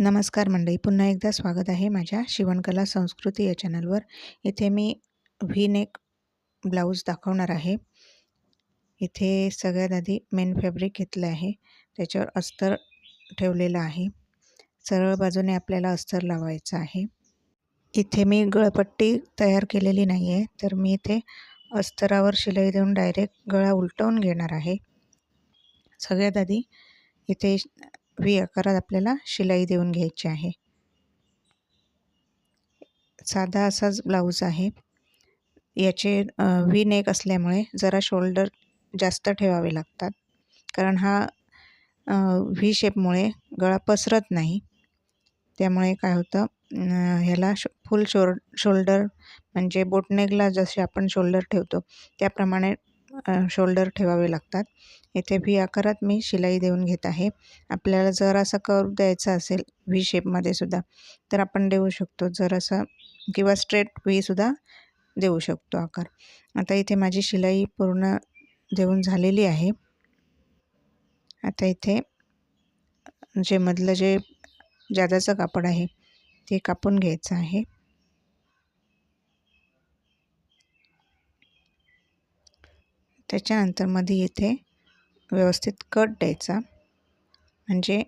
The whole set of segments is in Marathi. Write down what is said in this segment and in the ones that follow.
नमस्कार मंडळी. पुन्हा एकदा स्वागत आहे माझ्या शिवणकला संस्कृती या चॅनलवर. इथे मी व्ही नेक ब्लाऊज दाखवणार आहे. इथे सगळ्यात आधी मेन फॅब्रिक घेतलं आहे. त्याच्यावर अस्तर ठेवलेलं आहे. सरळ बाजूने आपल्याला अस्तर लावायचं आहे. इथे मी गळपट्टी तयार केलेली नाही आहे तर मी इथे अस्तरावर शिलाई देऊन डायरेक्ट गळा उलटवून घेणार आहे. सगळ्यात आधी इथे व्ही आकारात आपल्याला शिलाई देऊन घ्यायची आहे. साधा असाच ब्लाऊज आहे. याचे व्ही नेक असल्यामुळे जरा शोल्डर जास्त ठेवावे लागतात. कारण हा व्ही शेपमुळे गळा पसरत नाही. त्यामुळे काय होतं ह्याला शो फुल शोर शोल्डर म्हणजे बोटनेकला जसे आपण शोल्डर ठेवतो त्याप्रमाणे शोल्डर ठेवावे लागतात. इथे व्ही आकारात मी शिलाई देऊन घेत आहे. आपल्याला जर असा कर्व द्यायचा असेल व्ही शेपमध्ये सुद्धा तर आपण देऊ शकतो. जर असं किंवा स्ट्रेट व्हीसुद्धा देऊ शकतो आकार. आता इथे माझी शिलाई पूर्ण देऊन झालेली आहे. आता इथे जे मधलं जे जादाचं कापड आहे ते कापून घ्यायचं आहे. त्याच्यानंतरमध्ये इथे व्यवस्थित कट द्यायचा. म्हणजे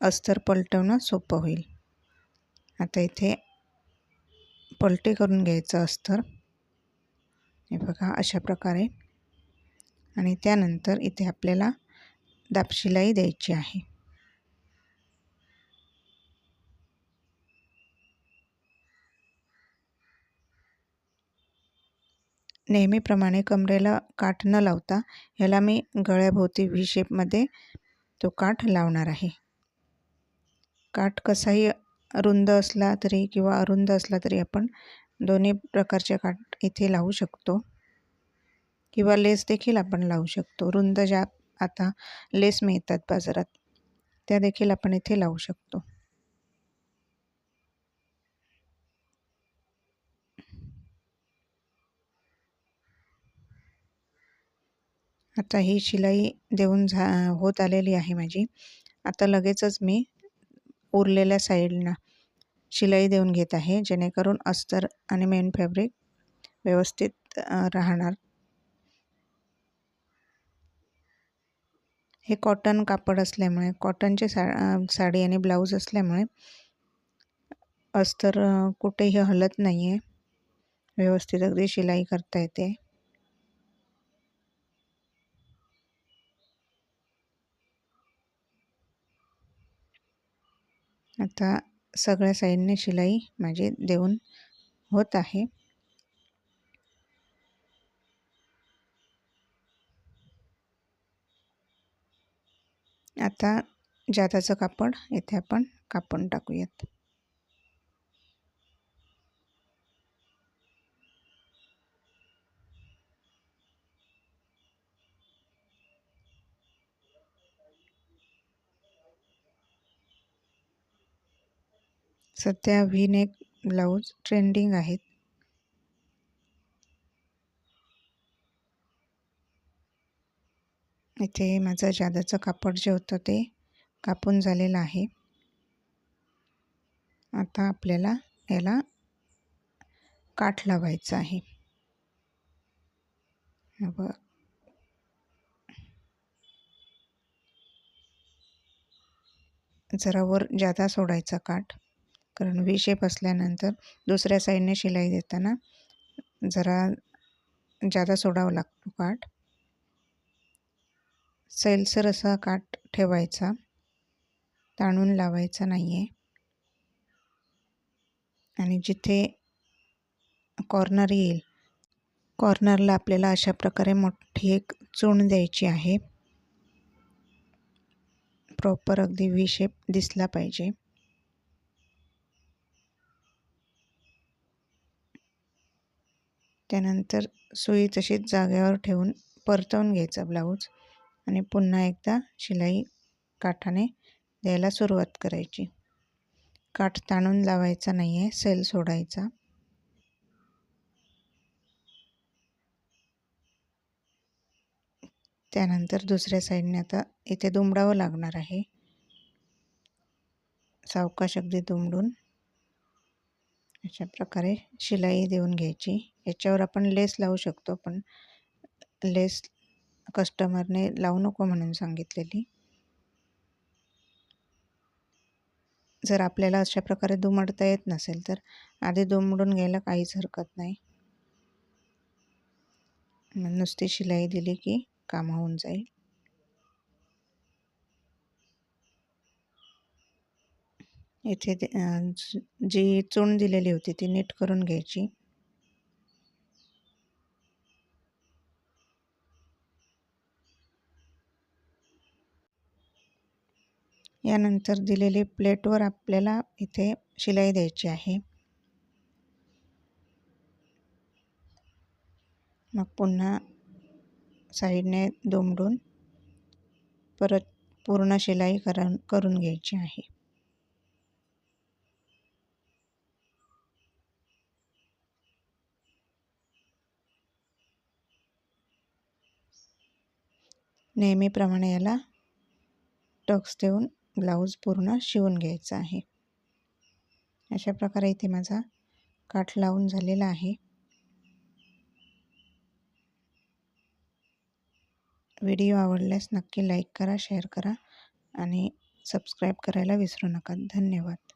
अस्तर पलटवणं सोपं होईल. आता इथे पलटी करून घ्यायचं अस्तर. हे बघा अशा प्रकारे. आणि त्यानंतर इथे आपल्याला दापशिलाई द्यायची आहे. नेहमीप्रमाणे कमरेला काठ न लावता ह्याला मी गळ्याभोवती व्ही शेपमध्ये तो काठ लावणार आहे. काठ कसाही रुंद असला तरी किंवा अरुंद असला तरी आपण दोन्ही प्रकारचे काठ इथे लावू शकतो. किंवा लेस देखील आपण लावू शकतो. रुंद ज्या आता लेस मिळतात बाजारात त्या देखील आपण इथे लावू शकतो. आता ही शिलाई देऊन झा होत आलेली आहे माझी. आता लगेचच मी उरलेल्या साईडला शिलाई देऊन घेत आहे जेणेकरून अस्तर आणि मेन फॅब्रिक व्यवस्थित राहणार. हे कॉटन कापड असल्यामुळे कॉटनचे सा साडी आणि ब्लाऊज असल्यामुळे अस्तर कुठेही हलत नाही आहे व्यवस्थित अगदी शिलाई करता येते. आता सगळ्या साईडने शिलाई माझी देऊन होत आहे. आता जादाचं कापड येथे आपण कापून टाकूयात. सध्या व्ही नेक ब्लाऊज ट्रेंडिंग आहेत. इथे माझं जादाचं कापड जे होतं ते कापून झालेलं आहे. आता आपल्याला याला काठ लावायचं आहे. बघ. जरा वर जादा सोडायचा काठ. कारण व्ही शेप असल्यानंतर दुसऱ्या साईडने शिलाई देताना जरा जादा सोडावा लागतो काठ. सैलसर असा काठ ठेवायचा. ताणून लावायचा नाही आहे आणि जिथे कॉर्नर येईल कॉर्नरला आपल्याला अशा प्रकारे मोठी एक चूण द्यायची आहे. प्रॉपर अगदी व्ही शेप दिसला पाहिजे. त्यानंतर सुई तशीच जागेवर ठेवून परतवून घ्यायचा ब्लाऊज आणि पुन्हा एकदा शिलाई काठाने द्यायला सुरुवात करायची. काठ ताणून लावायचा नाही आहे सेल सोडायचा. त्यानंतर दुसऱ्या साईडने आता इथे दुमडावं लागणार आहे. सावकाश अगदी दुमडून अशा प्रकारे शिलाई देऊन घ्यायची. याच्यावर आपण लेस लावू शकतो पण लेस कस्टमरने लावू नको म्हणून सांगितलेली. जर आपल्याला अशा प्रकारे दुमडता येत नसेल तर आधी दुमडून घ्यायला काहीच हरकत नाही. नुसती शिलाई दिली की काम होऊन जाईल. इथे जी चूण दिलेली होती ती नीट करून घ्यायची. यानंतर दिलेली प्लेटवर आपल्याला इथे शिलाई द्यायची आहे. मग पुन्हा साईडने दुमडून परत पूर्ण शिलाई करून करून घ्यायची आहे. नेहमीप्रमाणे याला टक्स देऊन ब्लाऊज पूर्ण शिवून घ्यायचा आहे. अशा प्रकारे इथे माझा काठ लावून झालेला आहे. व्हिडिओ आवडल्यास नक्की लाईक करा शेअर करा आणि सबस्क्राईब करायला विसरू नका. धन्यवाद.